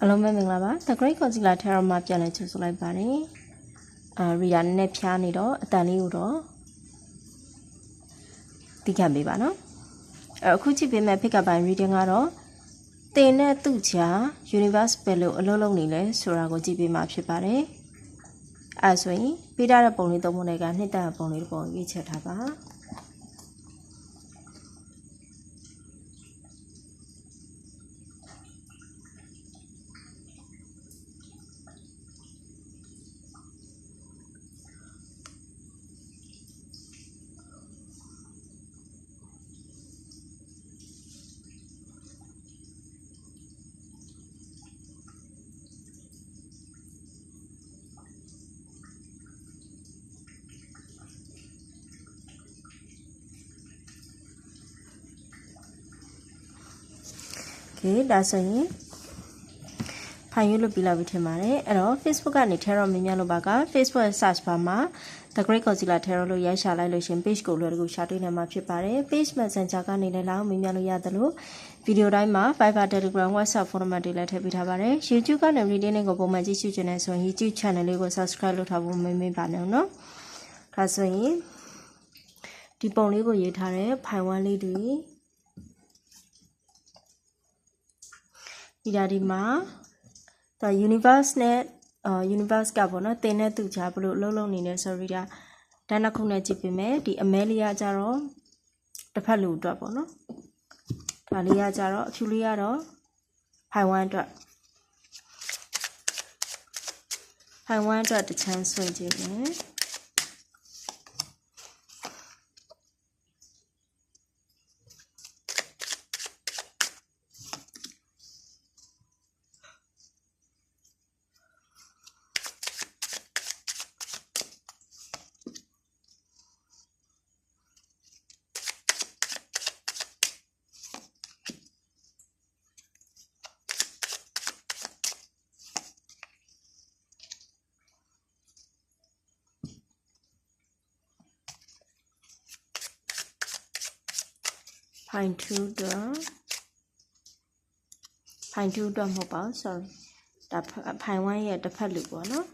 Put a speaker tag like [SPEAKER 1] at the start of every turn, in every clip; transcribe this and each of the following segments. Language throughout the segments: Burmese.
[SPEAKER 1] အားလုံးပဲမင်္ဂလာပါ The Great Concealer Tarot မှာပြန်လည်ကြိုဆိုလိုက်ပါတယ်အာရီယာနည်းနည်းဖျားနေတော့အတန်လေးကိုတော့သိခံပေးပါနော်အဲ့အခုကြည့်ပေးမဲ့ pick up by reading ကတော့တင်နဲ့သူ့ချာ universe ပဲလို့အလုံးလုံးနေလဲဆိုတာကိုကြည့်ပေးမှာဖြစ်ပါတယ်အဲဆိုရင်ပေးထားတဲ့ပုံလေးသုံးပုံတွေကနှစ်သက်ပုံလေးတစ်ပုံရွေးချက်ထားပါ okay ဒါဆိုရင်ဖိုင်ရွတ်လုပ်ပြီးလာပြီထင်ပါတယ်အဲ့တော့ Facebook ကနေ Terror မြင်မြလို့ပါက Facebook search bar မှာ The Great Godzilla Terror လို့ရိုက်ရှာလိုက်လို့ရှင် page ကိုလွယ်ကူရှာတွေ့နိုင်မှာဖြစ်ပါတယ် page messenger ကနေလည်းလောက်မြင်မြလို့ရတယ်လို့ဗီဒီယိုတိုင်းမှာ Viber Telegram WhatsApp ဖုန်းနံပါတ်တွေလည်းထည့်ပေးထားပါတယ် YouTube ကနေ video လေးကိုပုံမှန်ကြည့်ရှုချင်တဲ့ဆိုရင် YouTube channel လေးကို subscribe လုပ်ထားဖို့မမေ့ပါနဲ့နော်ဒါဆိုရင်ဒီပုံလေးကိုရေးထားတဲ့ဖိုင်ဝမ်းလေးတွေ ဒီဓာဒီမှာဒါ universe နဲ့အာ universe ကပေါ့နော်တင်တဲ့သူကြားဘလို့အလုံးလုံးနေနေ sorry ဒါတန်းတစ်ခုနဲ့ကြည့်ပေးမယ်ဒီအမဲလေးကကြတော့တစ်ဖက်လူအတွက်ပေါ့နော်ဒါလေးကကြတော့အဖြူလေးကတော့ဖိုင်ဝမ်အတွက်ဖိုင်ဝမ်အတွက်တစ်ချမ်းဆွင့်ကြည့်မယ် ဖိုင်2တော့ဖိုင်2တော့မဟုတ်ပါဘူး sorry ဒါဖိုင်1ရဲ့တစ်ဖက်လူပေါ့နော်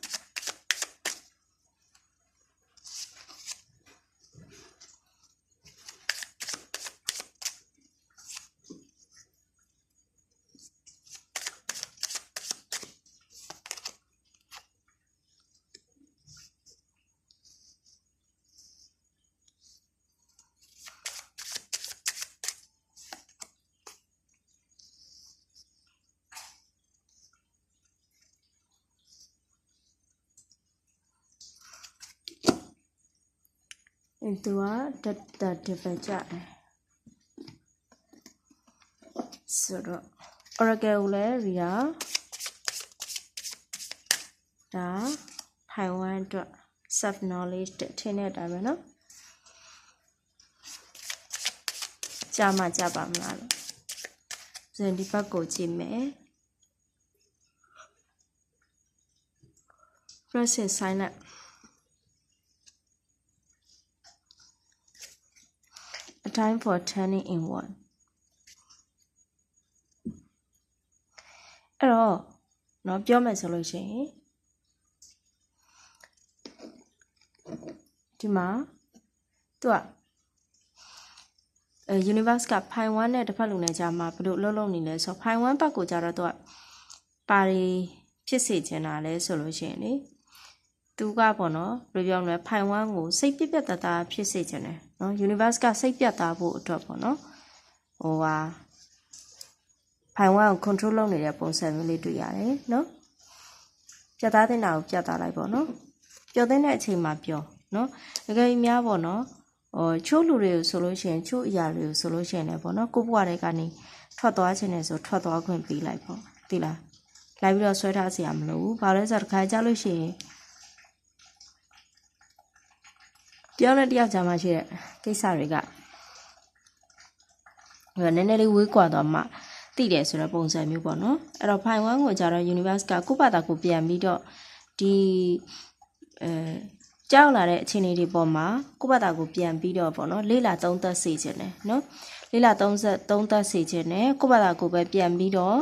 [SPEAKER 1] သူကတက်တက်တစ်ပတ်ကြတယ်ဆိုတော့ Oracle ကိုလည်း Ria ဒါထိုင်ဝမ်အတွက် self knowledge တဲ့ထင်းတဲ့အတိုင်းပဲเนาะကြာမှကြာပါမလားလို့ဆိုရင်ဒီဘက်ကိုကြည့်မယ် press and sign up time for turning inward အဲ့တော့เนาะပြောမယ်ဆိုလို့ရှိရင်ဒီမှာသူကအဲ universe က pi 1နဲ့တစ်ဖက်လုံးနဲ့ကြာမှာဘယ်လိုလုံးလုံးနေလဲဆိုတော့ pi 1ဘက်ကိုကြာတော့သူကပါရီဖြစ်စေချင်တာလဲဆိုလို့ရှိရင်လေ သူကပေါ့နော်ဘယ်လိုပြောမလဲ pi 1ကိုစိတ်ပြက်ပြက်တသားဖြစ်စေချင်တယ်နော် universe ကစိတ်ပြတ်သားဖို့အတွက်ပေါ့နော်ဟိုဟာဖိုင်ဝမ်ကို control လုပ်နေတဲ့ပုံစံမျိုးလေးတွေ့ရတယ်နော်ပြတ်သားတဲ့နာကိုပြတ်သားလိုက်ပေါ့နော်ပျော်တဲ့အချိန်မှာပျော်နော်တကယ်ကြီးများပေါ့နော်ဟိုချိုးလူတွေကိုဆိုလို့ရှိရင်ချိုးအရာတွေကိုဆိုလို့ရှိရင်လည်းပေါ့နော်ကိုယ့်ဘဝတွေကနေထွက်သွားခြင်းနဲ့ဆိုထွက်သွားခွင့်ပေးလိုက်ပေါ့သိလားလိုက်ပြီးတော့ဆွဲထားစရာမလိုဘူးဘာလို့လဲဆိုတော့တစ်ခါကြလို့ရှိရင် တယောက်နဲ့တယောက်ကြားမှာရှိတဲ့ကိစ္စတွေကဟိုနည်းနည်းလေးဝေးကွာသွားမှသိတယ်ဆိုတော့ပုံစံမျိုးပေါ့နော်အဲ့တော့ Pi 1ကိုကြတော့ Universe ကကိုယ့်ဘာသာကိုပြန်ပြီးတော့ဒီအဲကြောက်လာတဲ့အခြေအနေတွေပေါ်မှာကိုယ့်ဘာသာကိုပြန်ပြီးတော့ပေါ့နော်လေးလာသုံးသက်စေခြင်းတယ်နော်လေးလာသုံးသက်သုံးသက်စေခြင်းနဲ့ကိုယ့်ဘာသာကိုပဲပြန်ပြီးတော့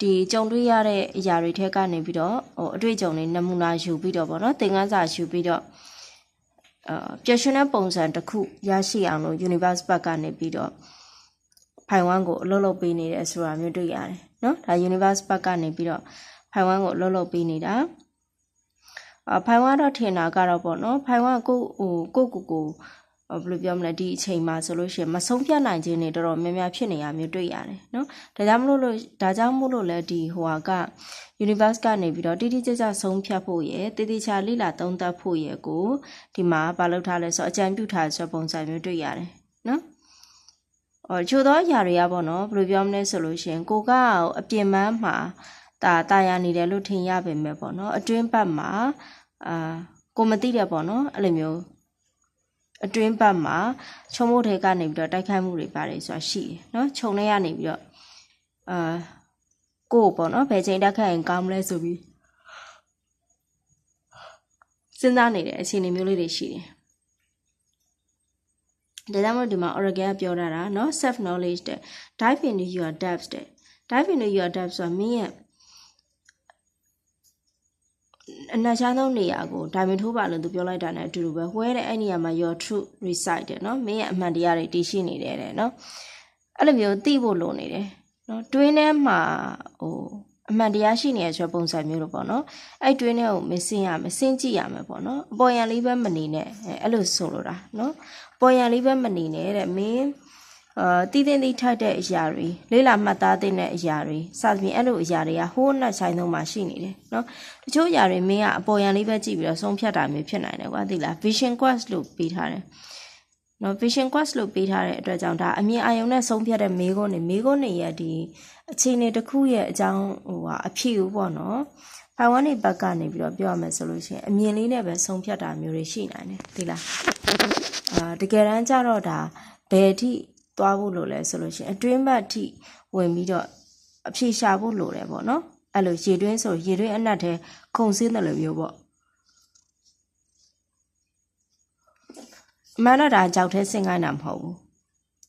[SPEAKER 1] ဒီကြုံတွေ့ရတဲ့အရာတွေထက်ကနေပြီးတော့ဟိုအတွေ့အကြုံတွေနမူနာယူပြီးတော့ဗောနော်သင်ခန်းစာယူပြီးတော့အာ ပျော်ရွှင်တဲ့ပုံစံတစ်ခုရရှိအောင်လို့ universe ဘက်ကနေပြီးတော့ဖိုင်ဝမ်ကိုအလုပ်လုပ်ပေးနေတယ်ဆိုတာမျိုးတွေ့ရတယ်နော်ဒါ universe ဘက်ကနေပြီးတော့ဖိုင်ဝမ်ကိုအလုပ်လုပ်ပေးနေတာအဖိုင်ဝမ်တော့ထင်တာကတော့ပေါ့နော်ဖိုင်ဝမ်ကိုဟိုကိုကိုကို ဘယ်လိုပြောမလဲဒီအချိန်မှာဆိုလို့ရှိရင်မဆုံးဖြတ်နိုင်ခြင်းတွေတော်တော်များများဖြစ်နေရမျိုးတွေ့ရတယ်နော်ဒါကြောင့်မလို့လို့ဒါကြောင့်မို့လို့လဲဒီဟိုဟာက universe ကနေပြီးတော့တိတိကျကျဆုံးဖြတ်ဖို့ရယ်တည်တည်ချာလိလာသုံးသပ်ဖို့ရယ်ကိုဒီမှာမလုပ်ထားလဲဆိုအကြံပြုထားဆိုပုံစံမျိုးတွေ့ရတယ်နော်အော်ချို့သောအရာတွေကပေါ့နော်ဘယ်လိုပြောမလဲဆိုလို့ရှိရင်ကိုကအပြင်ပန်းမှာတာတာယာနေတယ်လို့ထင်ရပေမဲ့ပေါ့နော်အတွင်းပတ်မှာအာကိုမသိတယ်ပေါ့နော်အဲ့လိုမျိုး အတွင်းပတ်မှာချုံမို့ထဲကနေပြီးတော့တိုက်ခိုက်မှုတွေပါတယ်ဆိုတာရှိတယ်နော်ခြုံထဲကနေပြီးတော့အာကို့ပေါ့နော်ဘယ်ချိန်တက်ခတ်ရင်ကောင်းမလဲဆိုပြီးစဉ်းစားနေတဲ့အခြေအနေမျိုးလေးတွေရှိတယ်ဒါကြောင့်မို့ဒီမှာ Oregon ကပြောတာတာเนาะ self knowledge တဲ့ dive into your depths တဲ့ dive into your depths ဆိုတာမင်းရဲ့ အနှံ့ချမ်းသောနေရာကိုဒိုင်မင်ထိုးပါလို့သူပြောလိုက်တာနဲ့အတူတူပဲဝဲတဲ့အဲ့နေရာမှာ your true reside တဲ့နော်မင်းရဲ့အမှန်တရားတွေတည်ရှိနေတယ်တဲ့နော်အဲ့လိုမျိုးသိဖို့လိုနေတယ်နော်တွင်းထဲမှာဟိုအမှန်တရားရှိနေတဲ့ဆိုပုံစံမျိုးလိုပေါ့နော်အဲ့တွင်းထဲကိုမစင်ရမစင်ကြည့်ရမယ်ပေါ့နော်အပေါ်ရန်လေးပဲမနေနဲ့အဲ့လိုဆိုလိုတာနော်ပေါ်ရန်လေးပဲမနေနဲ့တဲ့မင်း အာတည်တည်တိထိုက်တဲ့အရာတွေလေးလာမှတ်သားတဲ့အရာတွေစသဖြင့်အဲ့လိုအရာတွေကဟိုးနှက်ဆိုင်သုံးမှာရှိနေတယ်နော်တချို့အရာတွေမင်းကအပေါ်ရန်လေးပဲကြည့်ပြီးတော့ဆုံးဖြတ်တာမျိုးဖြစ်နိုင်တယ်ကွာသိလား vision quest လို့ပေးထားတယ်နော် vision quest လို့ပေးထားတဲ့အတွက်ကြောင့်ဒါအမြင်အာရုံနဲ့ဆုံးဖြတ်တဲ့မေးခွန်းတွေမေးခွန်းတွေရဲ့ဒီအခြေအနေတစ်ခုရဲ့အကြောင်းဟိုဟာအဖြစ်ဦးပေါ့နော်ဖိုင်ဝမ်နေဘက်ကနေပြီးတော့ပြောရမယ်ဆိုလို့ရှိရင်အမြင်လေးနဲ့ပဲဆုံးဖြတ်တာမျိုးတွေရှိနိုင်တယ်ဒီလားအာတကယ်တမ်းကျတော့ဒါဘယ်အထိ သွားဖို့လိုလဲဆိုလို့ရှိရင်အတွင်းဘက်အထိဝင်ပြီးတော့အဖြေရှာဖို့လိုတယ်ပေါ့နော်အဲ့လိုရေတွင်းဆိုရေတွင်းအနက်ထဲခုံစင်းတယ်လို့မျိုးပေါ့အမှန်တော့ဒါကြောက်ထဲဆင်းခိုင်းတာမဟုတ်ဘူး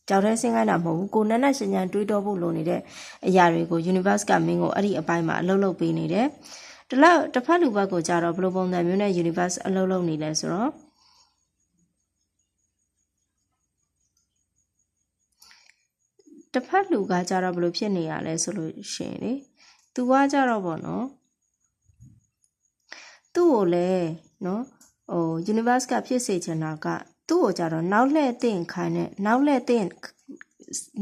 [SPEAKER 1] ကြောက်ထဲဆင်းခိုင်းတာမဟုတ်ဘူးကိုနက်နက်ရှင်ရှင်တွေးတောဖို့လိုနေတဲ့အရာတွေကို universe ကမင်းကိုအဲ့ဒီအပိုင်းမှာအလုပ်လုပ်ပေးနေတယ်တလောက်တစ်ဖက်လူဘက်ကိုကြတော့ဘယ်လိုပုံစံမျိုးနဲ့ universe အလုပ်လုပ်နေလဲဆိုတော့ တစ်ဖက်လူကကြတော့ဘယ်လိုဖြစ်နေရလဲဆိုလို့ရှင်လေသူကကြတော့ပေါ့နော်သူ့ကိုလည်းနော်ဟို universe ကဖြစ်စေချင်တာကသူ့ကိုကြတော့နောက်လှည့်သင့်ခိုင်းတဲ့နောက်လှည့်သင့်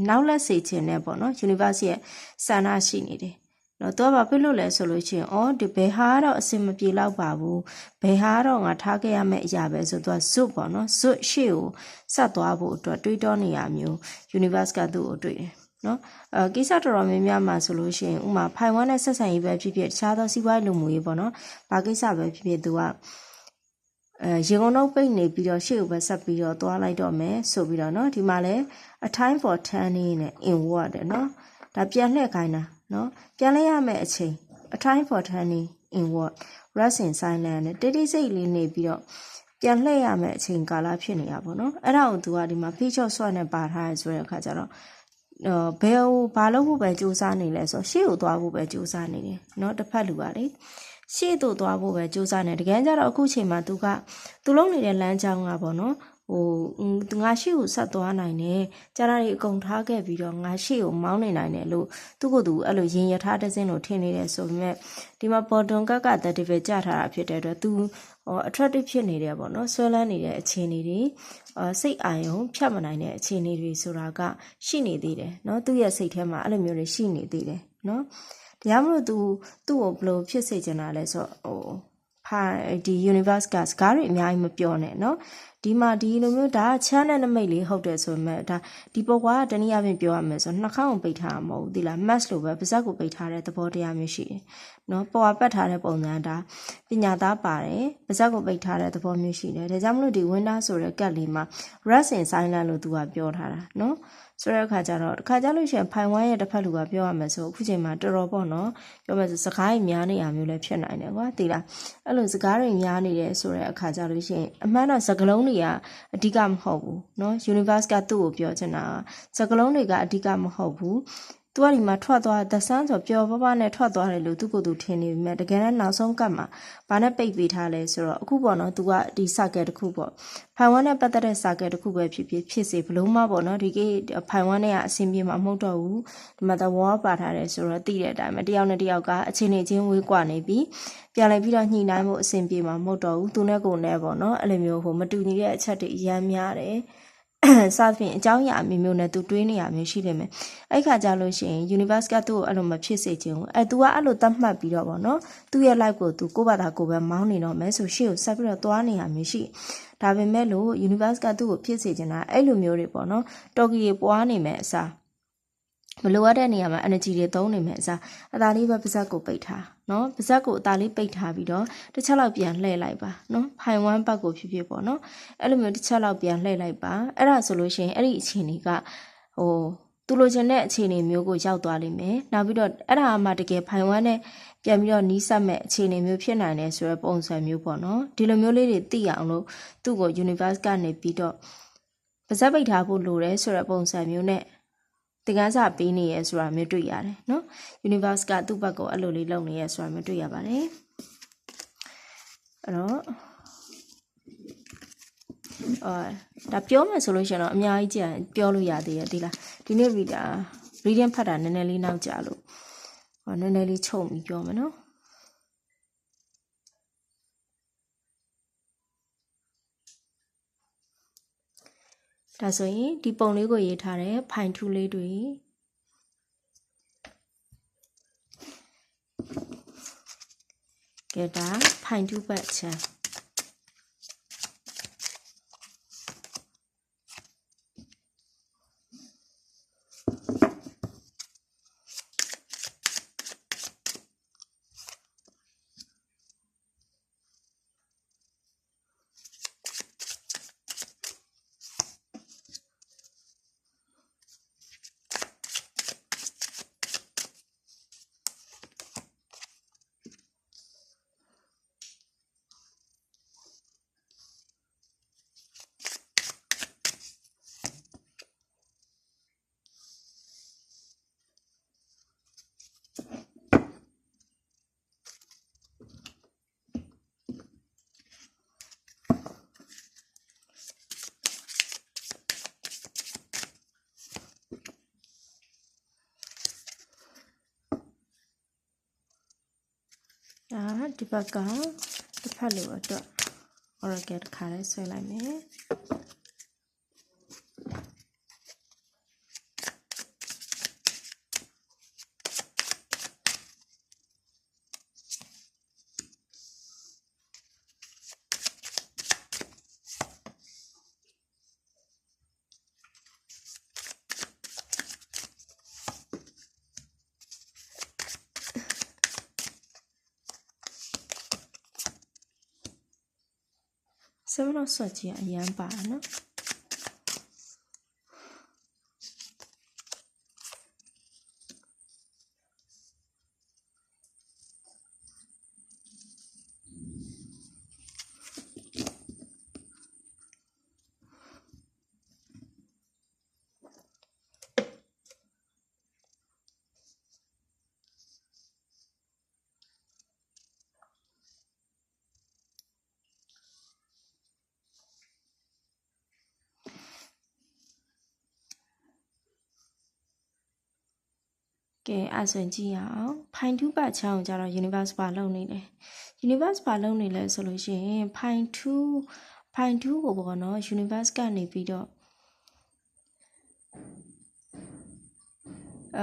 [SPEAKER 1] နောက်လက်စေခြင်းနဲ့ပေါ့နော် universe ရဲ့ဆန္ဒရှိနေတယ် နော်သူကဘာဖြစ်လို့လဲဆိုလို့ချင်းအော်ဒီဘယ်ဟာတော့အစင်မပြေတော့ပါဘူးဘယ်ဟာတော့ငါထားခဲ့ရမယ့်အရာပဲဆိုတော့ဇွတ်ပေါ့နော်ဇွတ်ရှေ့ကိုဆက်သွားဖို့အတွက်တွေးတောနေရမျိုး universe ကသူ့ကိုတွေ့တယ်နော်အဲကိစ္စတော်တော်များများမှာဆိုလို့ရှိရင်ဥမာဖိုင်ဝမ်နဲ့ဆက်ဆံရေးပဲဖြစ်ဖြစ်တခြားသောစီးပွားရေးလုပ်မှုရေးပေါ့နော်ဘာကိစ္စပဲဖြစ်ဖြစ်သူကအဲရေကုန်တော့ပိတ်နေပြီးတော့ရှေ့ကိုပဲဆက်ပြီးတော့သွားလိုက်တော့မယ်ဆိုပြီးတော့နော်ဒီမှာလဲ a time for turning နဲ့ inward တဲ့နော်ဒါပြန်လှည့်ခိုင်းတာ เนาะပြန်လှည့်ရမယ့်အချိန် a time for turning inward rest in silence နဲ့တိတိစိတ်လေးနေပြီးတော့ပြန်လှည့်ရမယ့်အချိန်ကာလဖြစ်နေတာပေါ့နော်အဲ့ဒါကိုသူကဒီမှာ feature swap နဲ့ပါထားရဆိုတဲ့အခါကျတော့ဘယ်ဟိုဘာလို့ဖို့ပဲစူးစမ်းနေလဲဆိုရှေ့ကိုသွားဖို့ပဲစူးစမ်းနေတယ်เนาะတစ်ဖက်လူကလေရှေ့သို့သွားဖို့ပဲစူးစမ်းနေတကယ်ကြတော့အခုချိန်မှာသူကသူလုံးနေတဲ့လမ်းကြောင်းကပေါ့နော် ဟိုငါရှေ့ကိုဆက်သွားနိုင်တယ်ကြားရည်အကုန်ထားခဲ့ပြီးတော့ငါရှေ့ကိုမောင်းနေနိုင်တယ်လို့သူ့ကိုယ်သူအဲ့လိုရင်ရထားတဲ့စင်းလို့ထင်နေတယ်ဆိုပေမဲ့ဒီမှာပေါ်တွန်ကက်ကတတိပဲကြာထားတာဖြစ်တဲ့အတွက်သူဟို attractive ဖြစ်နေတယ်ပေါ့နော်ဆွဲလန်းနေတဲ့အခြေအနေတွေအစိတ်အာယုံဖြတ်မနိုင်တဲ့အခြေအနေတွေဆိုတာကရှိနေသေးတယ်เนาะသူ့ရဲ့စိတ်ထဲမှာအဲ့လိုမျိုးတွေရှိနေသေးတယ်เนาะတရားမလို့ तू သူ့ကိုဘလို့ဖြစ်စေချင်တာလဲဆိုတော့ဟိုဖာဒီ universe ကစကားတွေအများကြီးမပြောနဲ့เนาะ ဒီမှာဒီလိုမျိုးဒါချမ်းတဲ့နမိတ်လေးဟုတ်တယ်ဆိုပေမဲ့ဒါဒီပေါ်ကွာတနည်းအားဖြင့်ပြောရမယ်ဆိုနှာခေါင်းကိုပိတ်ထားမှာမဟုတ်ဘူးဒီလား mask လို့ပဲပါးစပ်ကိုပိတ်ထားတဲ့သဘောတရားမျိုးရှိတယ်နော်ပေါ်ပတ်ထားတဲ့ပုံစံဒါပညာသားပါတယ်ပါးစပ်ကိုပိတ်ထားတဲ့သဘောမျိုးရှိတယ်ဒါကြောင့်မလို့ဒီ window ဆိုတဲ့ကတ်လေးမှာ rest in silence လို့သူကပြောထားတာနော် ဆိုတဲ့အခါကျတော့တခါကြလို့ရှိရင်ဖိုင်ဝိုင်းရဲ့တစ်ဖက်လူကပြောရမယ်ဆိုအခုချိန်မှာတော်တော်ပေါ့နော်ပြောမယ်ဆိုစကားတွေများနေတာမျိုးလည်းဖြစ်နိုင်တယ်ကွာသိလားအဲ့လိုစကားတွေများနေတယ်ဆိုတဲ့အခါကြလို့ရှိရင်အမှန်တော့စကလုံးတွေကအဓိကမဟုတ်ဘူးနော် universe ကသူ့ကိုပြောချင်တာစကလုံးတွေကအဓိကမဟုတ်ဘူး သူကဒီမှာထွက်သွားသက်ဆန်းဆိုပျော်ပပနဲ့ထွက်သွားတယ်လို့သူကိုယ်သူထင်နေပြီမဲ့တကယ်တော့နောက်ဆုံးကတ်မှာဘာနဲ့ပိတ်ပေးထားလဲဆိုတော့အခုပေါ့နော်သူကဒီစာကက်တစ်ခုပေါ့ဖိုင်ဝမ်နဲ့ပတ်သက်တဲ့စာကက်တစ်ခုပဲဖြစ်ဖြစ်ဖြစ်စေဘလို့မှပေါ့နော်ဒီကိဖိုင်ဝမ်နဲ့ကအဆင်ပြေမှာမဟုတ်တော့ဘူးဒီမှာသဘောပါထားတယ်ဆိုတော့သိတဲ့အတိုင်းပဲတယောက်နဲ့တယောက်ကအချင်းနေချင်းဝေးကွာနေပြီပြန်လိုက်ပြီးတော့ညှိနှိုင်းမှုအဆင်ပြေမှာမဟုတ်တော့ဘူးသူနဲ့ကိုယ်နဲ့ပေါ့နော်အဲ့လိုမျိုးဟိုမတူညီတဲ့အချက်တွေအများများတယ် စသဖြင့်အကြောင်းအရာအမျိုးမျိုးနဲ့သူတွေးနေရမျိုးရှိနေမယ်အဲ့ခါကြလို့ရှိရင် universe ကသူ့ကိုအဲ့လိုမဖြစ်စေချင်ဘူးအဲ့ तू ကအဲ့လိုသတ်မှတ်ပြီးတော့ဗောနော်သူ့ရဲ့ life ကို तू ကိုယ့်ဘာသာကိုယ်ပဲမောင်းနေတော့မယ်ဆိုရှေ့ကိုဆက်ပြီးတော့သွားနေရမျိုးရှိဒါပေမဲ့လို့ universe ကသူ့ကိုဖြစ်စေချင်တာအဲ့လိုမျိုးတွေပေါ့နော်တော်ကီရေပွားနေမယ်အစား မလိုအပ်တဲ့နေရာမှာ energy တွေသုံးနေမယ်အစားအသာလေးပဲပါဇက်ကိုပိတ်ထားနော်ပါဇက်ကိုအသာလေးပိတ်ထားပြီးတော့တစ်ချက်လောက်ပြန်လှည့်လိုက်ပါနော်ဖိုင်ဝမ်ဘတ်ကိုဖြစ်ဖြစ်ပေါ့နော်အဲ့လိုမျိုးတစ်ချက်လောက်ပြန်လှည့်လိုက်ပါအဲ့ဒါဆိုလို့ရှိရင်အဲ့ဒီအခြေအနေကဟိုသူလိုချင်တဲ့အခြေအနေမျိုးကိုရောက်သွားလိမ့်မယ်နောက်ပြီးတော့အဲ့ဒါမှတကယ်ဖိုင်ဝမ်နဲ့ပြန်ပြီးတော့နီးစပ်မဲ့အခြေအနေမျိုးဖြစ်နိုင်တယ်ဆိုတဲ့ပုံစံမျိုးပေါ့နော်ဒီလိုမျိုးလေးတွေသိအောင်လို့သူ့ကို universe ကနေပြီးတော့ပါဇက်ပိတ်ထားဖို့လိုတယ်ဆိုတဲ့ပုံစံမျိုးနဲ့ တင်ကန်းစာပေးနေရဲဆိုတာမျိုးတွေ့ရတယ်နော် universe ကသူ့ဘက်ကိုအဲ့လိုလေးလုပ်နေရဲဆိုတာမျိုးတွေ့ရပါတယ်အဲ့တော့အော်ဒါပြောမယ်ဆိုလို့ရှိရင်တော့အများကြီးကြံပြောလို့ရသေးရဲ့ဒီလားဒီနေ့ reader reading ဖတ်တာနည်းနည်းလေးနောက်ကြလို့ဟောနည်းနည်းလေးချုပ်ပြီးပြောမယ်နော် ဒါဆိုရင်ဒီပုံလေးကိုရေးထားတဲ့ဖိုင်ထူးလေးတွေကဲဒါဖိုင်ထူးဘက်ချမ်း ဒါဒီဘက်ကတစ်ဖက်လိုအတွက် oracle တစ်ခါလေးဆွဲလိုက်မယ် seven of swords ကြီးအရန်ပါနော် ကဲအဲ့ဆိုရင်ကြည့်ရအောင်ဖိုင်2ပတ်ချောင်းကြတော့ universe ဘာလုပ်နေလဲ universe ဘာလုပ်နေလဲဆိုလို့ရှိရင်ဖိုင်2ဖိုင်2ကိုပေါ့နော် universe ကနေပြီးတော့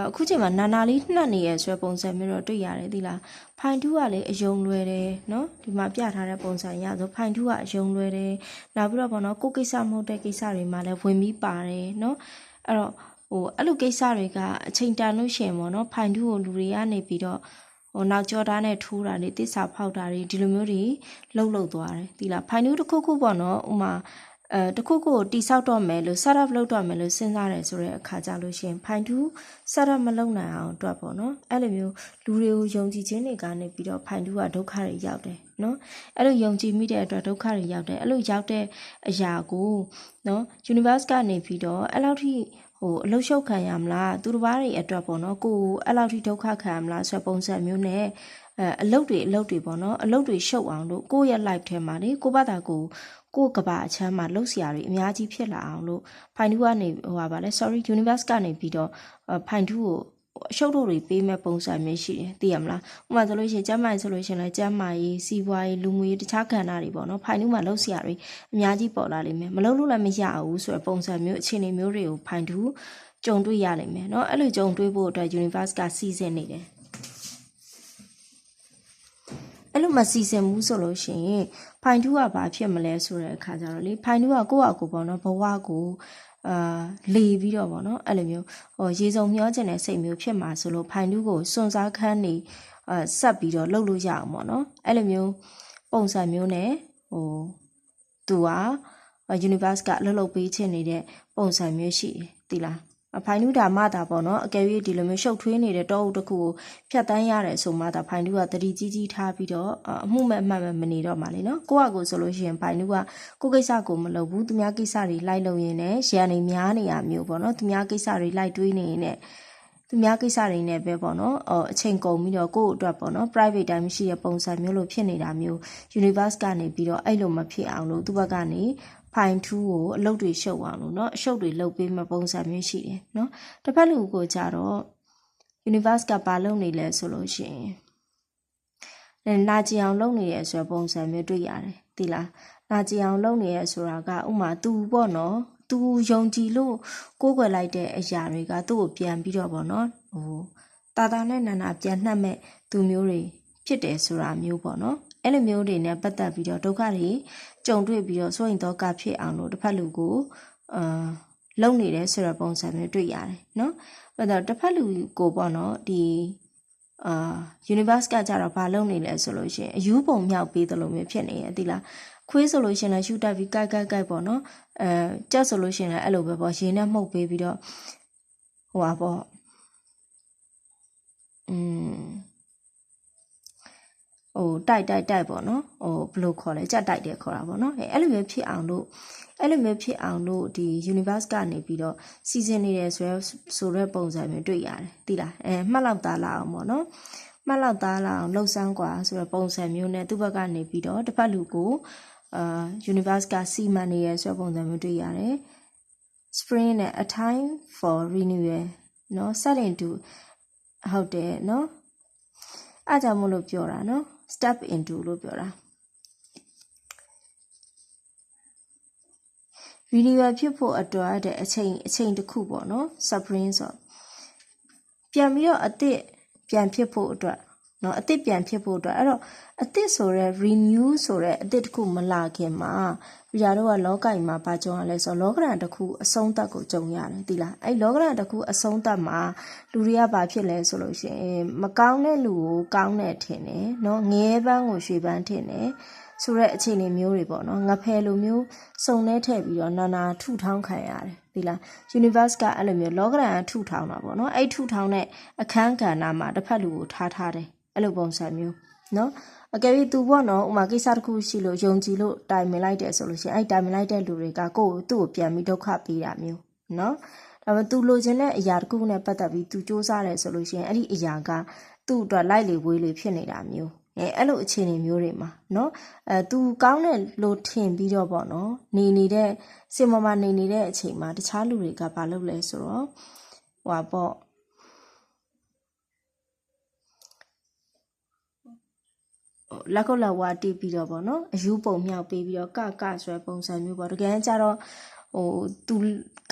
[SPEAKER 1] အခုချိန်မှာနာနာလေးနှက်နေရဆိုပုံစံမျိုးတော့တွေ့ရတယ်သီလားဖိုင်2ကလည်းအယုံလွယ်တယ်နော်ဒီမှာပြထားတဲ့ပုံစံရဆိုဖိုင်2ကအယုံလွယ်တယ်နောက်ပြီးတော့ပေါ့နော်ကိုကိစ္စမဟုတ်တဲ့ကိစ္စတွေမှာလည်းဝင်ပြီးပါတယ်နော်အဲ့တော့ ဟိုအဲ့လိုကိစ္စတွေကအချိန်တန်လို့ရှိရင်ပေါ့နော်ဖိုင်2ကိုလူတွေကနေပြီးတော့ဟိုနောက်ကြောသားနဲ့ထိုးတာတွေတစ္ဆာဖောက်တာတွေဒီလိုမျိုးတွေလှုပ်လှုပ်သွားတယ်ဒီလားဖိုင်2တစ်ခုခုပေါ့နော်ဥမာအဲတခုခုကိုတိဆောက်တော့မယ်လို့ set up လုပ်တော့မယ်လို့စဉ်းစားတယ်ဆိုတဲ့အခါကြလို့ရှိရင်ဖိုင်2 set up မလုပ်နိုင်အောင်အတွက်ပေါ့နော်အဲ့လိုမျိုးလူတွေကိုယုံကြည်ခြင်းတွေကနေပြီးတော့ဖိုင်2ကဒုက္ခတွေရောက်တယ်နော်အဲ့လိုယုံကြည်မိတဲ့အတွက်ဒုက္ခတွေရောက်တယ်အဲ့လိုရောက်တဲ့အရာကိုနော် universe ကနေပြီးတော့အဲ့လောက်ထိ ဟဟိုအလုတ်ရှုပ်ခံရမလားသူတစ်ပါးတွေအတွက်ပေါ့နော်ကိုယ်အဲ့လောက်ထိဒုက္ခခံရမလားဆိုတဲ့ပုံစံမျိုးနဲ့အဲအလုတ်တွေအလုတ်တွေပေါ့နော်အလုတ်တွေရှုပ်အောင်လို့ကိုယ့်ရဲ့ life ထဲမှာလေကိုယ့်ဘာသာကိုယ်ကိုယ့်ကဘာအချမ်းမှာလှုပ်ရှားတွေအများကြီးဖြစ်လာအောင်လို့ဖိုင်တူကနေဟိုပါလေ sorry universe ကနေပြီးတော့အဖိုင်တူကို အရှုပ်တို့တွေပေးမဲ့ပုံစံမျိုးရှိတယ်သိရမလားဥပမာဆိုလို့ရှိရင်ကျမ်းမာရေးဆိုလို့ရှိရင်လည်းကျမ်းမာရေးစီးပွားရေးလူမှုရေးတခြားကဏ္ဍတွေပေါ့နော်ဖိုင်တူမှာလှုပ်ရှားတွေအများကြီးပေါ်လာလိမ့်မယ်မလှုပ်လို့လည်းမရဘူးဆိုတဲ့ပုံစံမျိုးအခြေအနေမျိုးတွေကိုဖိုင်တူကြုံတွေ့ရလိမ့်မယ်เนาะအဲ့လိုကြုံတွေ့ဖို့အတွက် universe ကစီစဉ်နေတယ်အဲ့လိုမစီစဉ်ဘူးဆိုလို့ရှိရင်ဖိုင်တူကဘာဖြစ်မလဲဆိုတဲ့အခါကျတော့လေဖိုင်တူကကိုယ့်အကူပေါ့နော်ဘဝကို အာလေပြီးတော့ပေါ့နော်အဲ့လိုမျိုးဟိုရေစုံမျောကျင်တဲ့စိတ်မျိုးဖြစ်မှာဆိုလို့ဖိုင်တူကိုစွန့်စားခန်းနေအာဆက်ပြီးတော့လှုပ်လို့ရအောင်ပေါ့နော်အဲ့လိုမျိုးပုံစံမျိုးနဲ့ဟိုသူက universe ကလှုပ်လှုပ်ပေးချင်နေတဲ့ပုံစံမျိုးရှိတယ်သိလားအ ဖိုင်နုဒါမှတာပေါ့နော်အကယ်၍ဒီလိုမျိုးရှုပ်ထွေးနေတဲ့တောအုပ်တစ်ခုကိုဖြတ်တန်းရတယ်ဆိုမှဒါဖိုင်နုကတတိကြီးကြီးထားပြီးတော့အမှုမဲ့မှတ်မဲ့မနေတော့မှလေနော်ကိုယ့်အကိုဆိုလို့ရှိရင်ဖိုင်နုကကိုကိစ္စကိုမလုပ်ဘူးသူများကိစ္စတွေလိုက်လုပ်ရင်းနဲ့ရန်နေများနေရမျိုးပေါ့နော်သူများကိစ္စတွေလိုက်တွေးနေရင်နဲ့သူများကိစ္စတွေနဲ့ပဲပေါ့နော်အအချိန်ကုန်ပြီးတော့ကိုယ့်အတွက်ပေါ့နော် private time ရှိတဲ့ပုံစံမျိုးလိုဖြစ်နေတာမျိုး universe ကနေပြီးတော့အဲ့လိုမဖြစ်အောင်လို့သူ့ဘက်ကနေ ဖိုင်ထူးကိုအလုပ်တွေရှုပ်အောင်လို့เนาะအရှုပ်တွေလုပ်ပေးမဲ့ပုံစံမျိုးရှိတယ်เนาะတစ်ဖက်လူကိုကြတော့ universe ကပါလုပ်နေလဲဆိုလို့ရှိရင်နာကြည်အောင်လုပ်နေရဆိုတဲ့ပုံစံမျိုးတွေ့ရတယ်ဒီလားနာကြည်အောင်လုပ်နေရဆိုတာကဥမာ तू ပေါ့နော်သူယုံကြည်လို့ကိုးကွယ်လိုက်တဲ့အရာတွေကသူ့ကိုပြန်ပြီးတော့ပေါ့နော်ဟိုတာတာနဲ့နာနာပြန်နှက်မဲ့သူမျိုးတွေဖြစ်တယ်ဆိုတာမျိုးပေါ့နော် အဲ့လိုမျိုးတွေနဲ့ပတ်သက်ပြီးတော့ဒုက္ခတွေကြုံတွေ့ပြီးတော့စိုးရင်တော့ကဖြစ်အောင်လို့တစ်ဖက်လူကိုအာလုံနေတယ်ဆိုတဲ့ပုံစံမျိုးတွေ့ရတယ်နော်အဲ့တော့တစ်ဖက်လူကိုပေါ့နော်ဒီအာ universe ကကြတော့ဘာလုပ်နေလဲဆိုလို့ရှိရင်အယူပုံမြောက်ပေးတယ်လို့မျိုးဖြစ်နေရဲ့ဒီလားခွေးဆိုလို့ရှိရင်လည်းရှူတက်ပြီးကိုက်ကိုက်ကိုက်ပေါ့နော်အဲကြက်ဆိုလို့ရှိရင်လည်းအဲ့လိုပဲပေါ့ရေနဲ့မှုတ်ပေးပြီးတော့ဟိုပါပေါ့อืม ဟိုတိုက်တိုက်တိုက်ပေါ့နော်ဟိုဘယ်လိုခေါ်လဲကြက်တိုက်တယ်ခေါ်တာပေါ့နော်အဲအဲ့လိုမျိုးဖြစ်အောင်လို့အဲ့လိုမျိုးဖြစ်အောင်လို့ဒီ universe ကနေပြီးတော့စီစဉ်နေတယ်ဆိုရဆိုတဲ့ပုံစံမျိုးတွေ့ရတယ်သိလားအဲမှတ်လောက်သားလာအောင်ပေါ့နော်မှတ်လောက်သားလာအောင်လှုပ်ဆန်းกว่าဆိုတဲ့ပုံစံမျိုးနဲ့သူ့ဘက်ကနေပြီးတော့တစ်ဖက်လူကိုအာ universe ကစီမံနေရဆိုတဲ့ပုံစံမျိုးတွေ့ရတယ် spring နဲ့ a time for renewal เนาะ set into ဟုတ်တယ်เนาะအားကြောင့်မလို့ပြောတာเนาะ step into လို့ပြောတာ renewal ဖြစ်ဖို့အတွက်တဲ့အချိန်အချိန်တစ်ခုပေါ့နော် spring ဆိုပြန်ပြီးတော့အသစ်ပြန်ဖြစ်ဖို့အတွက် နော်အသစ်ပြန်ဖြစ်ဖို့အတွက်အဲ့တော့အသစ်ဆိုတဲ့ renew ဆိုတဲ့အသစ်တစ်ခုမလာခင်မှာပြရာတော့ကလောကီမှာဘာကြုံရလဲဆိုတော့လောကရန်တစ်ခုအဆုံးသတ်ကိုကြုံရတယ်ဒီလားအဲ့လောကရန်တစ်ခုအဆုံးသတ်မှာလူတွေကဘာဖြစ်လဲဆိုလို့ရှိရင်မကောင်းတဲ့လူကိုကောင်းတဲ့ထင်တယ်နော်ငဲပန်းကိုရွှေပန်းထင်တယ်ဆိုတဲ့အခြေအနေမျိုးတွေပေါ့နော်ငဖယ်လိုမျိုးစုံနဲ့ထည့်ပြီးတော့နာနာထုထောင်းခံရတယ်ဒီလား universe ကအဲ့လိုမျိုးလောကရန်ထုထောင်းတာပေါ့နော်အဲ့ထုထောင်းတဲ့အခန်းကဏ္ဍမှာတစ်ဖက်လူကိုထားထားတယ် အဲ့လိုပုံစံမျိုးနော်အကယ်၍သူပေါ့နော်ဥမာကိစ္စတစ်ခုရှိလို့ယုံကြည်လို့တိုင်မင်လိုက်တယ်ဆိုလို့ရှိရင်အဲ့တိုင်မင်လိုက်တဲ့လူတွေကကိုယ့်ကိုသူ့ကိုပြန်ပြီးဒုက္ခပေးတာမျိုးနော်ဒါပေမဲ့ तू လိုချင်တဲ့အရာတစ်ခုနဲ့ပတ်သက်ပြီး तू စူးစမ်းတယ်ဆိုလို့ရှိရင်အဲ့ဒီအရာကသူ့အတွက်လိုက်လေဝေးလေဖြစ်နေတာမျိုးအဲအဲ့လိုအခြေအနေမျိုးတွေမှာเนาะအဲ तू ကောင်းတဲ့လို့ထင်ပြီးတော့ပေါ့နော်နေနေတဲ့စင်မမနေနေတဲ့အချိန်မှာတခြားလူတွေကဘာလုပ်လဲဆိုတော့ဟွာပေါ့ လက်ကုတ်လက်ဝါတီးပြီးတော့ပေါ့နော်အယူပုံမြောက်ပေးပြီးတော့ကကဆိုရပုံစံမျိုးပေါ့တကယ်ကြတော့ဟိုသူ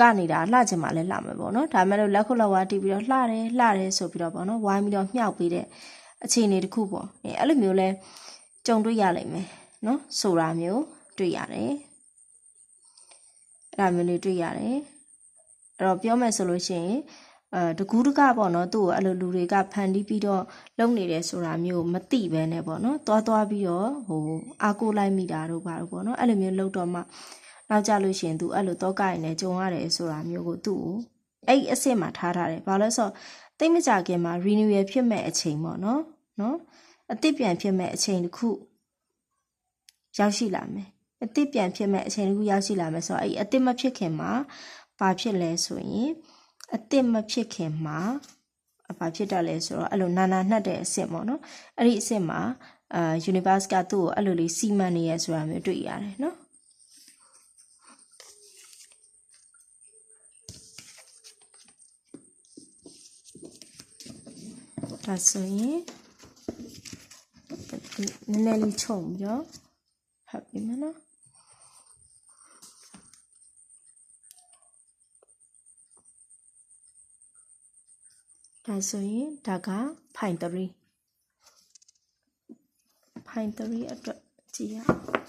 [SPEAKER 1] ကနေတာလှချင်မှလည်းလှမယ်ပေါ့နော်ဒါမှမဟုတ်လက်ခုပ်လက်ဝါတီးပြီးတော့လှတယ်လှတယ်ဆိုပြီးတော့ပေါ့နော်ဝိုင်းပြီးတော့မြှောက်ပေးတဲ့အခြေအနေတစ်ခုပေါ့အဲအဲ့လိုမျိုးလဲကြုံတွေ့ရလိမ့်မယ်နော်ဆိုတာမျိုးတွေ့ရတယ်အဲ့ဒါမျိုးလေးတွေ့ရတယ်အဲ့တော့ပြောမယ်ဆိုလို့ရှိရင် အဲတကူးတကပေါ့နော်သူ့ကိုအဲ့လိုလူတွေကဖန်တီးပြီးတော့လုံနေတယ်ဆိုတာမျိုးမသိပဲနဲ့ပေါ့နော်သွားသွားပြီးတော့ဟိုအာကိုလိုက်မိတာတို့ဘာလို့ပေါ့နော်အဲ့လိုမျိုးလုံတော့မှနောက်ကြလို့ရှိရင်သူအဲ့လိုတော့ကိုင်နေကြုံရတယ်ဆိုတာမျိုးကိုသူ့ကိုအဲ့အစ်စ်မှာထားထားတယ်ဘာလို့လဲဆိုတော့တိတ်မကြခင်မှာ renewal ဖြစ်မဲ့အချိန်ပေါ့နော်နော်အသစ်ပြန်ဖြစ်မဲ့အချိန်တစ်ခုရောက်ရှိလာမယ်အသစ်ပြန်ဖြစ်မဲ့အချိန်တစ်ခုရောက်ရှိလာမယ်ဆိုတော့အဲ့အသစ်မဖြစ်ခင်မှာဘာဖြစ်လဲဆိုရင် အစ်စ်မဖြစ်ခင်မှာအဘာဖြစ်တတ်လဲဆိုတော့အဲ့လိုနာနာနှက်တဲ့အစ်စ်ပေါ့နော်အဲ့ဒီအစ်စ်မှာအာ universe ကသူ့ကိုအဲ့လိုလေးစီမံနေရဆိုတာမျိုးတွေ့ရတယ်နော်ဒါဆိုရင်နည်းနည်းလေးချုံပြီးတော့ဖတ်ပြီးမယ်နော် ဒါဆိုရင်ဒါကဖိုင်3ဖိုင်3အတွက်ကြည့်ရအောင်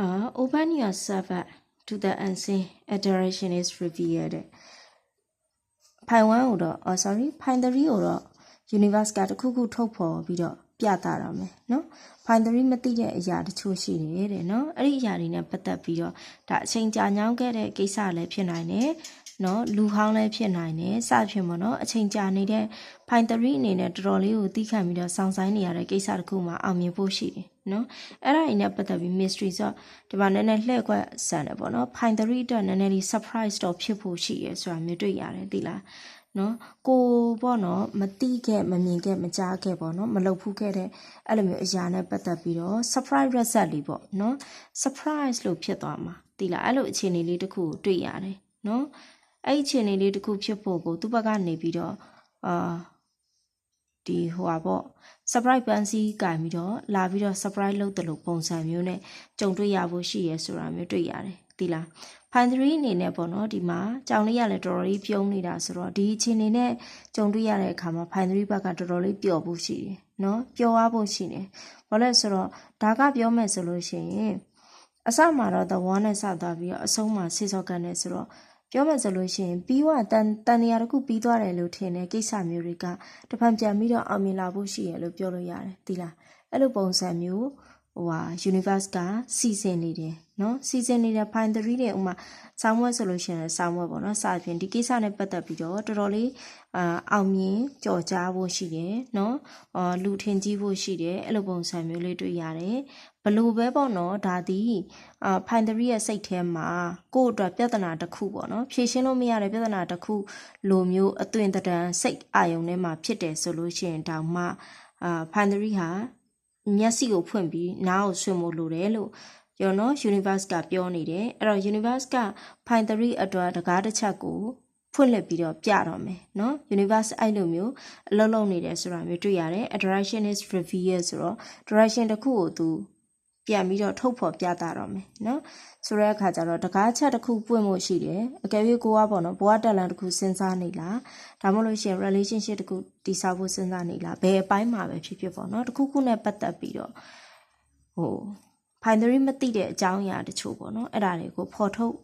[SPEAKER 1] အာ Open yourself up to the unseen adoration is revealed ဖိုင်1ကိုတော့ oh sorry ဖိုင်3ကိုတော့ universe ကတခုခုထုတ်ဖော်ပြီးတော့ပြတာရမယ်နော်ဖိုင်3မသိတဲ့အရာတချို့ရှိနေတယ်နော်အဲ့ဒီအရာတွေနဲ့ပတ်သက်ပြီးတော့ဒါအချိန်ကြာညောင်းခဲ့တဲ့ကိစ္စလည်းဖြစ်နိုင်တယ် နော်လူဟောင်းလည်းဖြစ်နိုင်တယ်စဖြစ်မော်နော်အချိန်ကြာနေတဲ့ဖိုင်သရီအနေနဲ့တော်တော်လေးကိုတီးခံပြီးတော့စောင့်ဆိုင်နေရတဲ့ကိစ္စတစ်ခုမှအောင်မြင်ဖို့ရှိတယ်နော်အဲ့ဒါအင်းနဲ့ပတ်သက်ပြီး mystery ဆိုတော့ဒီမှာနည်းနည်းလှည့်ကွက်ဆန်တယ်ပေါ့နော်ဖိုင်သရီအတွက်နည်းနည်းလေး surprise တော့ဖြစ်ဖို့ရှိရဲဆိုတာမျိုးတွေ့ရတယ်သိလားနော်ကိုပေါ့နော်မတိခဲ့မမြင်ခဲ့မကြားခဲ့ပေါ့နော်မလုပ်ဖူးခဲ့တဲ့အဲ့လိုမျိုးအရာနဲ့ပတ်သက်ပြီးတော့ surprise reset လေးပေါ့နော် surprise လို့ဖြစ်သွားမှာတိလားအဲ့လိုအခြေအနေလေးတစ်ခုတွေ့ရတယ်နော် အဲ့ဒီအခြေအနေလေးတစ်ခုဖြစ်ဖို့ကိုသူ့ဘက်ကနေပြီးတော့အာဒီဟိုပါပေါ့ surprise ပန်းစည်းကင်ပြီးတော့လာပြီးတော့ surprise လုပ်တယ်လို့ပုံစံမျိုးနဲ့ကြုံတွေ့ရဖို့ရှိရဲဆိုတာမျိုးတွေ့ရတယ်တိလားဖိုင်3အနေနဲ့ပေါ့နော်ဒီမှာကြောင်လေးရလဲတော်တော်လေးပြုံးနေတာဆိုတော့ဒီအခြေအနေနဲ့ကြုံတွေ့ရတဲ့အခါမှာဖိုင်3ဘက်ကတော်တော်လေးပျော်ဖို့ရှိတယ်နော်ပျော်သွားဖို့ရှိတယ်ဘာလဲဆိုတော့ဒါကပြောမယ်ဆိုလို့ရှိရင်အစမှာတော့ the one နဲ့စသွားပြီးတော့အဆုံးမှာဆေးစောကန်နဲ့ဆိုတော့ ပြောမယ်ဆိုလို့ရှိရင်ပြီးွားတန်တန်နေရာတစ်ခုပြီးသွားတယ်လို့ထင်တဲ့ကိစ္စမျိုးတွေကတဖန်ပြန်ပြီးတော့အောင်မြင်လာဖို့ရှိရလို့ပြောလို့ရတယ်ဒီလားအဲ့လိုပုံစံမျိုး ဟိုဟာ universe ကစီစဉ်နေတယ်နော်စီစဉ်နေတဲ့ fine 3တဲ့ဥမာ somewhere ဆိုလို့ရှိရင် somewhere ပေါ့နော်စသဖြင့်ဒီကိစ္စနဲ့ပတ်သက်ပြီးတော့တော်တော်လေးအာအောင်မြင်ကြော်ကြားဖို့ရှိတယ်နော်အာလူထင်ကြီးဖို့ရှိတယ်အဲ့လိုပုံစံမျိုးလေးတွေ့ရတယ်ဘလို့ပဲပေါ့နော်ဒါသည်အာ fine 3ရဲ့စိတ်ထဲမှာကိုယ့်အတွက်ပြဿနာတစ်ခုပေါ့နော်ဖြေရှင်းလို့မရတဲ့ပြဿနာတစ်ခုလိုမျိုးအသွင်တံတန်စိတ်အာယုံထဲမှာဖြစ်တယ်ဆိုလို့ရှိရင်တောင်မှအာ fine 3ဟာ မျက်စိကိုဖွင့်ပြီးနားကိုဆွင့်ဖို့လိုတယ်လို့ရောနော် universe ကပြောနေတယ်အဲ့တော့ universe က fine 3အတွက်တကားတစ်ချက်ကိုဖွင့်လှစ်ပြီးတော့ပြတော့မယ်เนาะ universe အဲ့လိုမျိုးအလုံးလုံးနေတယ်ဆိုတာမျိုးတွေ့ရတယ် a direction is reveal ဆိုတော့ direction တစ်ခုကိုသူ ပြန်ပြီးတော့ထုတ်ဖော်ပြသတော့မယ်နော်ဆိုတဲ့အခါကျတော့တကားချက်တစ်ခုပွင့်ဖို့ရှိတယ်အကယ်၍ကိုကပေါ့နော်ဘဝတက်လန်တစ်ခုစဉ်းစားနေလားဒါမှမဟုတ်ရှင် relationship တစ်ခုတည်ဆောက်ဖို့စဉ်းစားနေလားဘယ်အပိုင်းမှာပဲဖြစ်ဖြစ်ပေါ့နော်တစ်ခုခုနဲ့ပတ်သက်ပြီးတော့ဟို binary မသိတဲ့အကြောင်းအရာတချို့ပေါ့နော်အဲ့ဒါတွေကိုဖော်ထုတ်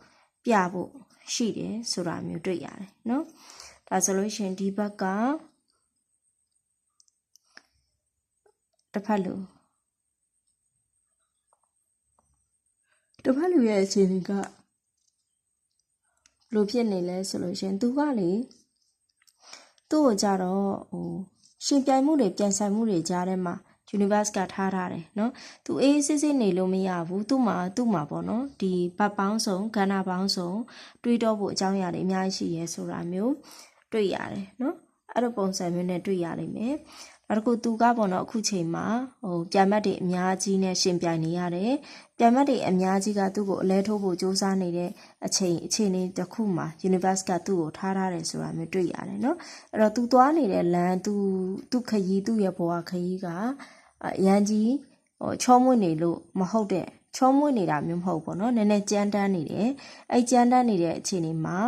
[SPEAKER 1] ပြဖို့ရှိတယ်ဆိုတာမျိုးတွေ့ရတယ်နော်ဒါဆိုလို့ရှင်ဒီဘက်ကတစ်ဖက်လို့ တစ်ဖက်လူရဲ့အခြေအနေကဘလို့ဖြစ်နေလဲဆိုလို့ရှင်သူကလေ သူ့ကိုကြတော့ဟိုရှင်ပြိုင်မှုတွေပြန်ဆိုင်မှုတွေကြားထဲမှာ universe ကထားထားတယ်เนาะသူအေးအေးဆေးဆေးနေလို့မရဘူးသူ့မှာသူ့မှာပေါ့နော်ဒီဘတ်ပေါင်းစုံကဏ္ဍပေါင်းစုံတွေးတော့ဖို့အကြောင်းအရာတွေအများကြီးရှိရဲဆိုတာမျိုးတွေ့ရတယ်เนาะအဲ့လိုပုံစံမျိုးနဲ့တွေ့ရလိမ့်မယ် နောက်တစ်ခုသူကပေါ့နော်အခုချိန်မှာဟိုပြန်မတ်တွေအများကြီးနဲ့ရှင်ပြိုင်နေရတယ်ပြန်မတ်တွေအများကြီးကသူ့ကိုအလဲထိုးဖို့စူးစမ်းနေတဲ့အချိန်အခြေအနေတစ်ခုမှာ universe ကသူ့ကိုထားထားတယ်ဆိုတာမျိုးတွေ့ရတယ်เนาะအဲ့တော့သူသွားနေတဲ့လမ်းသူသူခရီးသူ့ရဲ့ဘဝခရီးကအရန်ကြီးဟိုချောမွေ့နေလို့မဟုတ်တဲ့ချောမွေ့နေတာမျိုးမဟုတ်ဘူးเนาะနည်းနည်းကြမ်းတမ်းနေတယ်အဲ့ကြမ်းတမ်းနေတဲ့အခြေအနေမှာ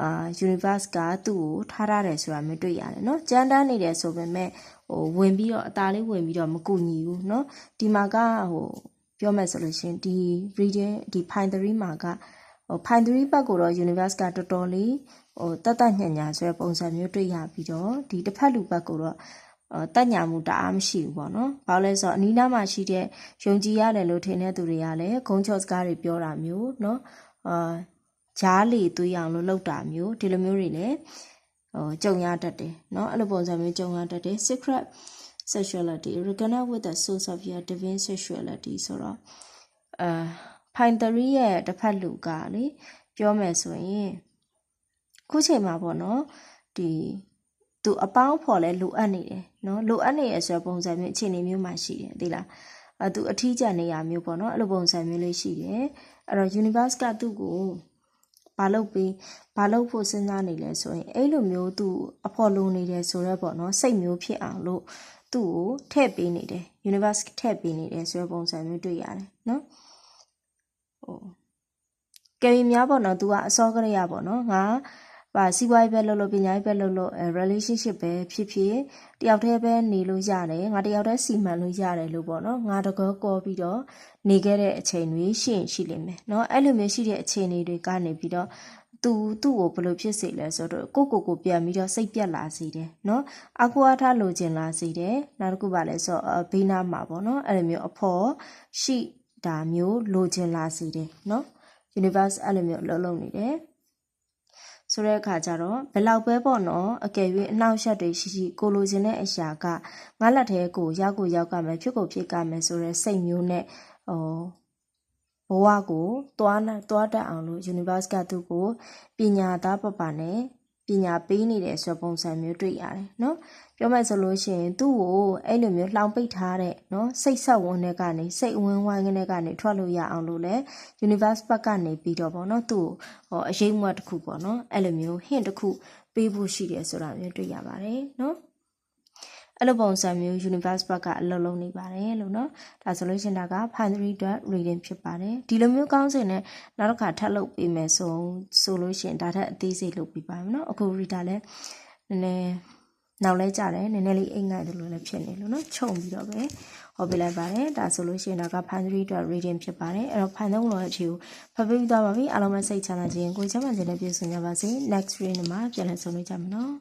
[SPEAKER 1] အာ universe ကသူ့ကိုထားထားတယ်ဆိုတာမျိုးတွေ့ရတယ်เนาะကြမ်းတမ်းနေတယ်ဆိုပေမဲ့ ဟိုဝင်ပြီးတော့အตาလေးဝင်ပြီးတော့မကူညီဘူးเนาะဒီမှာကဟိုပြောမယ်ဆိုလို့ရှရင်ဒီ reading ဒီ fine 3မှာကဟို fine 3ဘက်ကိုတော့ universe ကတော်တော်လေးဟိုတတ်တတ်ညံ့ညာဆိုတဲ့ပုံစံမျိုးတွေ့ရပြီးတော့ဒီတစ်ဖက်လူဘက်ကိုတော့အော်တက်ညာမှုတအားမရှိဘူးပေါ့နော်။ဘာလို့လဲဆိုတော့အနီးနားမှာရှိတဲ့ယုံကြည်ရတယ်လို့ထင်တဲ့သူတွေကလည်းဂုံချော့စကားတွေပြောတာမျိုးနော်။အာဂျားလေသွေးအောင်လို့လောက်တာမျိုးဒီလိုမျိုးတွေလည်း ဟိုကြုံရတတ်တယ်နော်။အဲ့လိုပုံစံမျိုးကြုံရတတ်တယ် secret sexuality reconnect with the source of your divine sexuality ဆိုတော့အာဖိုင်တရီရဲ့တစ်ဖက်လူကလေပြောမယ်ဆိုရင်ခုချိန်မှာပေါ့နော်ဒီသူအပေါင်းဖော်လဲလိုအပ်နေတယ်နော်လိုအပ်နေရဆိုတဲ့ပုံစံမျိုးအခြေအနေမျိုးမှရှိတယ်သိလားအဲသူအထီးကျန်နေရမျိုးပေါ့နော်အဲ့လိုပုံစံမျိုးလေးရှိတယ်အဲ့တော့ universe ကသူ့ကို ဘာလုပ်ပြီးဘာလုပ်ဖို့စဉ်းစားနေလဲဆိုရင်အဲ့လိုမျိုးသူအဖော်လိုနေတယ်ဆိုတော့ပေါ့နော်စိတ်မျိုးဖြစ်အောင်လို့သူ့ကိုထည့်ပေးနေတယ် universe ထည့်ပေးနေတယ်ဆိုတဲ့ပုံစံမျိုးတွေ့ရတယ်နော်ဟိုကယ်ရီများပေါ့နော် तू ကအစောကလေးရပေါ့နော်ငါ ပါစီးပွားရေးပဲလုပ်လို့ပညာရေးပဲလုပ်လို့အဲ relationship ပဲဖြစ်ဖြစ်တယောက်တည်းပဲနေလို့ရတယ်ငါတယောက်တည်းစီမံလို့ရတယ်လို့ပေါ့နော်ငါတကောကောပြီးတော့နေခဲ့တဲ့အချိန်တွေရှိရင်ရှိလိမ့်မယ်เนาะအဲ့လိုမျိုးရှိတဲ့အချိန်တွေကနေပြီးတော့သူသူ့ကိုဘယ်လိုဖြစ်စေလဲဆိုတော့ကိုကိုကိုပြန်ပြီးတော့စိတ်ပြက်လာစေတယ်เนาะအကူအားထားလိုချင်လာစေတယ်နောက်တစ်ခုပါလဲဆိုတော့ဘေးနားမှာပေါ့เนาะအဲ့လိုမျိုးအဖို့ရှိတာမျိုးလိုချင်လာစေတယ်เนาะ universe အဲ့လိုမျိုးအလုံးလုံးနေတယ် ဆိုတဲ့အခါကျတော့ဘယ်လောက်ပဲပေါ့နော်အကယ်၍အနှောက်အယှက်တွေရှိရှိကိုလိုချင်တဲ့အရာကငါလက်ထဲကိုရောက်ကိုရောက်ကမယ်ဖြစ်ကိုဖြစ်ကမယ်ဆိုတဲ့စိတ်မျိုးနဲ့ဟိုဘဝကိုတွားတွားတတ်အောင်လို့ universe ကသူ့ကိုပညာသားပပနဲ့ ပညာပေးနေတယ်ဆိုပုံစံမျိုးတွေ့ရတယ်နော်ပြောမယ်ဆိုလို့ရှိရင်သူ့ကိုအဲ့လိုမျိုးလှောင်ပိတ်ထားတဲ့နော်စိတ်ဆက်ဝန်းတဲ့ကနေစိတ်ဝန်းဝိုင်းတဲ့ကနေထွက်လို့ရအောင်လို့လဲ universe ဘက်ကနေပြီးတော့ပေါ့နော်သူ့ကိုဟောအရေးမွတ်တစ်ခုပေါ့နော်အဲ့လိုမျိုး hint တစ်ခုပေးဖို့ရှိတယ်ဆိုတာမျိုးတွေ့ရပါတယ်နော် အဲ့လိုပုံစံမျိုး universe ဘက်ကအလုပ်လုပ်နေပါတယ်လို့နော်ဒါဆိုလို့ရှင်တာက primary dot reading ဖြစ်ပါတယ်ဒီလိုမျိုးကောင်းစဉ်နဲ့နောက်တစ်ခါထပ်လုပ်ပေးမယ်ဆိုဆိုလို့ရှင်ဒါထက်အသေးစိတ်လုပ်ပေးပါမယ်နော်အခု reader လည်းနည်းနည်းနောက်လဲကြတယ်နည်းနည်းလေးအိမ်ငိုက်တယ်လို့လည်းဖြစ်နေလို့နော်ခြုံပြီးတော့ပဲဟောပြလိုက်ပါတယ်ဒါဆိုလို့ရှိရင်တော့က Pandry dot reading ဖြစ်ပါတယ်အဲ့တော့ Pandong လို့အခြေကိုဖတ်ပြီးသွားပါပြီအားလုံးပဲစိတ်ချမ်းသာခြင်းကိုယ်ချမ်းသာခြင်းနဲ့ပြည့်စုံကြပါစေ next reading မှာပြန်လည်ဆုံတွေ့ကြမယ်နော်